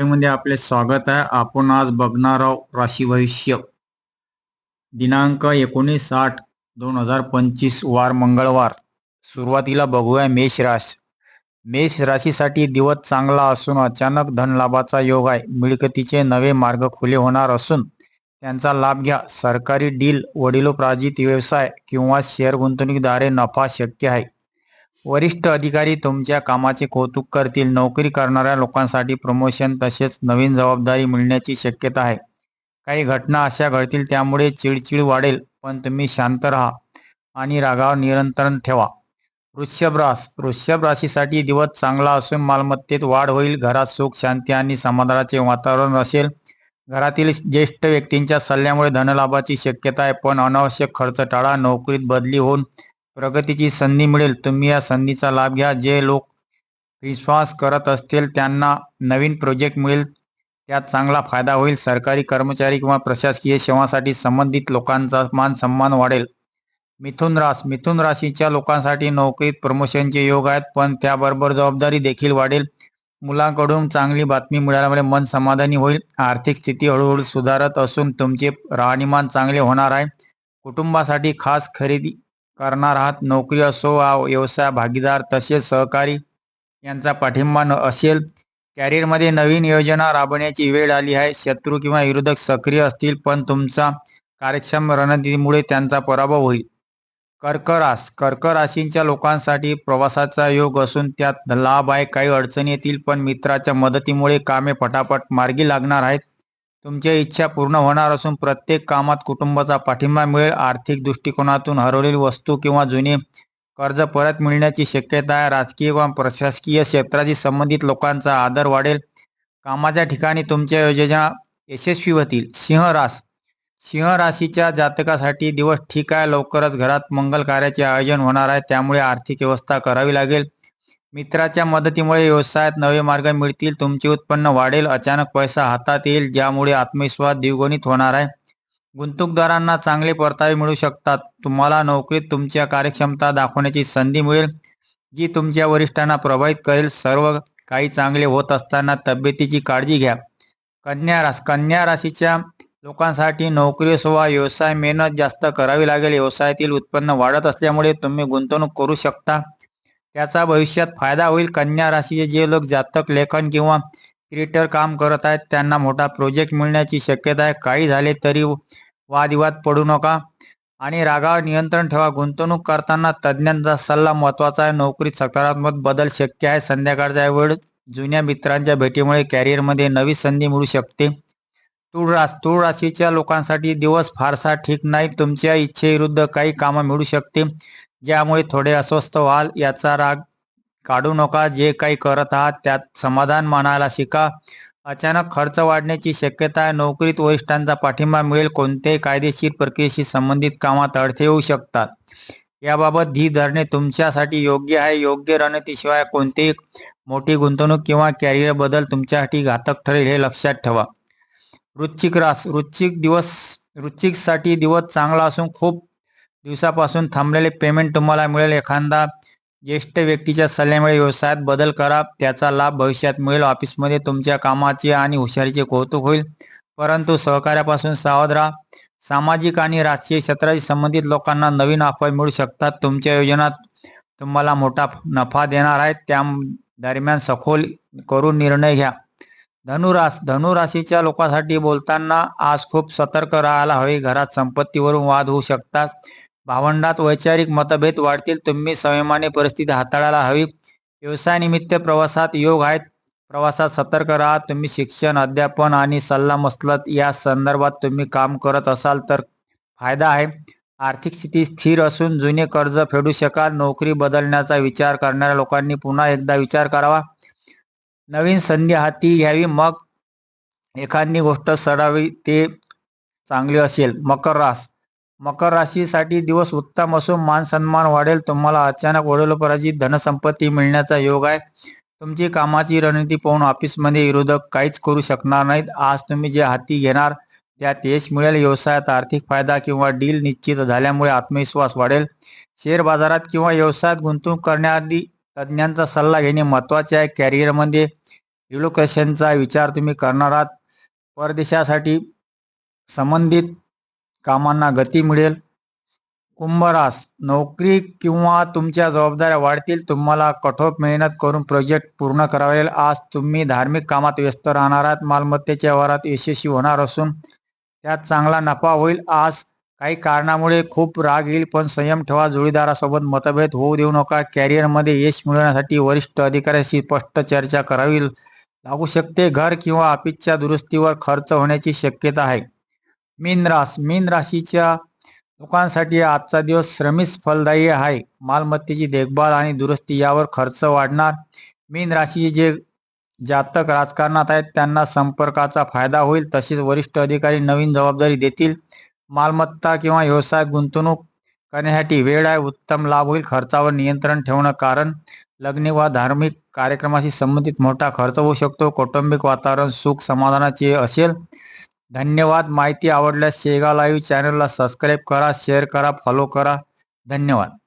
मध्ये आपले स्वागत आहे. आपण आज बघणार आहोत राशी भविष्य दिनांक एकोणीस आठ दोन हजार पंचवीस वार मंगळवार. सुरुवातीला बघूया मेष राश. मेष राशीसाठी दिवस चांगला असून अचानक धन लाभाचा योग आहे. मिळकतीचे नवे मार्ग खुले होणार असून त्यांचा लाभ घ्या. सरकारी डील वडिलोप्राजित व्यवसाय किंवा शेअर गुंतवणूकद्वारे नफा शक्य आहे. वरिष्ठ अधिकारी तुमच्या कामाचे कौतुक करतील. नोकरी करणाऱ्या लोकांसाठी प्रमोशन तसेच नवीन जबाबदारी मिळण्याची शक्यता आहे. काही घटना अशा घडतील त्यामुळे चिडचिड वाढेल पण तुम्ही शांत राहा आणि रागावर नियंत्रण ठेवा. वृषभ रास वृषभ राशीसाठी दिवस चांगला असून मालमत्तेत वाढ होईल. घरात सुख शांती आणि समाधानाचे वातावरण असेल. घरातील ज्येष्ठ व्यक्तींच्या सल्ल्यामुळे धनलाभाची शक्यता आहे पण अनावश्यक खर्च टाळा नोकरीत बदली होऊन प्रगतीची संधी मिळेल. तुम्ही या संधीचा लाभ घ्या. जे लोक विश्वास करत असतील त्यांना नवीन प्रोजेक्ट मिळेल. त्यात चांगला फायदा होईल. सरकारी कर्मचारी किंवा प्रशासकीय सेवांसाठी संबंधित लोकांचा मान सन्मान वाढेल. मिथुन रास मिथुन राशीच्या लोकांसाठी नोकरीत प्रमोशनचे योग आहेत पण त्याबरोबर जबाबदारी देखील वाढेल. मुलांकडून चांगली बातमी मिळाल्यामुळे मन समाधानी होईल. आर्थिक स्थिती हळूहळू सुधारत असून तुमचे राहणीमान चांगले होणार आहे. कुटुंबासाठी खास खरेदी करणार आहात. नोकरी असो वा व्यवसाय भागीदार तसेच सहकारी यांचा पाठिंबा न असेल कॅरियरमध्ये नवीन योजना राबवण्याची वेळ आली आहे. शत्रू किंवा विरोधक सक्रिय असतील पण तुमचा कार्यक्षम रणनीतीमुळे त्यांचा पराभव होईल. कर्करास कर्कराशींच्या कर्क राशींच्या लोकांसाठी प्रवासाचा योग असून त्यात लाभ आहे. काही अडचणी येतील पण मित्राच्या मदतीमुळे कामे फटाफट मार्गी लागणार आहेत. तुमच्या इच्छा पूर्ण होणार असून प्रत्येक कामात कुटुंबाचा पाठिंबा मिळेल. आर्थिक दृष्टिकोनातून हरवलेली वस्तू किंवा जुने कर्ज परत मिळण्याची शक्यता आहे. राजकीय व प्रशासकीय क्षेत्राशी संबंधित लोकांचा आदर वाढेल. कामाच्या ठिकाणी तुमच्या योजना यशस्वी होतील. सिंह रास सिंह राशीच्या जातकासाठी दिवस ठीक आहे. लवकरच घरात मंगल कार्याचे आयोजन होणार आहे. त्यामुळे आर्थिक व्यवस्था करावी लागेल. मित्राच्या मदतीमुळे व्यवसायात नवे मार्ग मिळतील तुमचे उत्पन्न वाढेल अचानक पैसा हातात येईल ज्यामुळे आत्मविश्वास द्विगुणित होणार आहे. गुंतवणूकदारांना चांगले परतावे मिळू शकतात. तुम्हाला नोकरीत तुमच्या कार्यक्षमता दाखवण्याची संधी मिळेल जी तुमच्या वरिष्ठांना प्रभावित करेल. सर्व काही चांगले होत असताना तब्येतीची काळजी घ्या. कन्या रास कन्या राशीच्या लोकांसाठी नोकरी असो व्यवसाय मेहनत जास्त करावी लागेल. व्यवसायातील उत्पन्न वाढत असल्यामुळे तुम्ही गुंतवणूक करू शकता. त्याचा भविष्यात फायदा होईल. कन्या राशीचे जे लोक जातक लेखन किंवा क्रिएटर काम करत आहेत त्यांना मोठा प्रोजेक्ट मिळण्याची शक्यता आहे. काही झाले तरी वादविवाद पडू नका आणि रागावर नियंत्रण ठेवा. गुंतवणूक करताना तज्ज्ञांचा सल्ला महत्त्वाचा आहे. नोकरीत सकारात्मक बदल शक्य आहे. संध्याकाळचा वेळ जुन्या मित्रांच्या भेटीमुळे कॅरिअरमध्ये नवी संधी मिळू शकते. तूळ रास तूळ राशीच्या लोकांसाठी दिवस फारसा ठीक नाही. तुमच्या इच्छेविरुद्ध काही कामं मिळू शकते. ज्यामुळे थोडे अस्वस्थ व्हाल याचा राग काढू नका. जे काही करत आहात त्यात समाधान मानायला शिका. अचानक खर्च वाढण्याची शक्यता आहे. नोकरीत वरिष्ठांचा पाठिंबा मिळेल. कोणत्याही कायदेशीर प्रक्रियेशी संबंधित कामात अडथळे येऊ शकतात. याबाबत ही धरणे तुमच्यासाठी योग्य आहे. योग्य रणनीतीशिवाय कोणतेही मोठी गुंतवणूक किंवा कॅरियर बदल तुमच्यासाठी घातक ठरेल हे लक्षात ठेवा. वृश्चिक रास वृश्चिक दिवस वृश्चिकसाठी दिवस चांगला असून खूप दिवसापासून थांबलेले पेमेंट तुम्हाला मिळेल. एखादा ज्येष्ठ व्यक्तीच्या सल्ल्यामुळे व्यवसायात बदल करा. त्याचा लाभ भविष्यात मिळेल. ऑफिसमध्ये तुमच्या कामाचे आणि हुशारीचे कौतुक होईल. परंतु सहकार्यापासून सावध राहा. सामाजिक आणि राजकीय क्षेत्राशी संबंधित लोकांना नवीन अफवा मिळू शकतात. तुमच्या योजनात तुम्हाला मोठा नफा देणार आहे त्या दरम्यान सखोल करून निर्णय घ्या. धनुरास धनुराशीच्या लोकांसाठी बोलताना आज खूप सतर्क राहायला हवे. घरात संपत्तीवरून वाद होऊ शकतात. भावंडात वैचारिक मतभेद वाढतील. तुम्ही संयमाने परिस्थिती हाताळायला हवी. व्यवसायानिमित्त प्रवासात योग आहेत. प्रवासात सतर्क राहा. तुम्ही शिक्षण अध्यापन आणि सल्ला मसलत या संदर्भात तुम्ही काम करत असाल तर फायदा आहे. आर्थिक स्थिती स्थिर असून जुने कर्ज फेडू शकाल. नोकरी बदलण्याचा विचार करणाऱ्या लोकांनी पुन्हा एकदा विचार करावा. नवीन संधी हाती घ्यावी. मग एखादी गोष्ट सडावी ते चांगली असेल. मकर रास. मकर राशीसाठी दिवस उत्तम असून मान सन्मान वाढेल. तुम्हाला अचानक वडिलोपराची धनसंपत्ती मिळण्याचा योग आहे. तुमची कामाची रणनीती पाहून ऑफिसमध्ये विरोधक काहीच करू शकणार नाहीत. आज तुम्ही जे हाती घेणार त्यात यश मिळेल. व्यवसायात आर्थिक फायदा किंवा डील निश्चित झाल्यामुळे आत्मविश्वास वाढेल. शेअर बाजारात किंवा व्यवसायात गुंतवणूक करण्याआधी तज्ज्ञांचा सल्ला घेणे महत्त्वाचे आहे. कॅरिअरमध्ये रिलोकेशनचा विचार तुम्ही करणार आहात. परदेशासाठी संबंधित कामांना गती मिळेल. कुंभरास नोकरी किंवा तुमच्या जबाबदाऱ्या वाढतील. तुम्हाला कठोर मेहनत करून प्रोजेक्ट पूर्ण करावेल लागेल. आज तुम्ही धार्मिक कामात व्यस्त राहणार आहात. मालमत्तेच्या व्यवहारात यशस्वी होणार असून त्यात चांगला नफा होईल. आज काही कारणामुळे खूप राग येईल पण संयम ठेवा. जोडीदारासोबत मतभेद होऊ देऊ नका. कॅरिअरमध्ये यश मिळवण्यासाठी वरिष्ठ अधिकाऱ्याशी स्पष्ट चर्चा करावी लागू शकते. घर किंवा ऑफिसच्या दुरुस्तीवर खर्च होण्याची शक्यता आहे. मीन रास मीन राशीच्या लोकांसाठी आजचा दिवस श्रमिस फलदायी आहे. मालमत्तेची देखभाल आणि दुरुस्ती यावर खर्च वाढणार. मीन राशी जे जातक राजकारणात आहेत त्यांना संपर्काचा फायदा होईल तसेच वरिष्ठ अधिकारी नवीन जबाबदारी देतील. मालमत्ता किंवा व्यवसाय गुंतवणूक करण्यासाठी वेळ आहे उत्तम लाभ होईल. खर्चावर नियंत्रण ठेवणं कारण लग्न वा धार्मिक कार्यक्रमाशी संबंधित मोठा खर्च होऊ शकतो. कौटुंबिक वातावरण सुख समाधानाचे असेल. धन्यवाद. माहिती आवडल्यास शेगा लाईव्ह चॅनलला सबस्क्राईब करा शेअर करा फॉलो करा. धन्यवाद.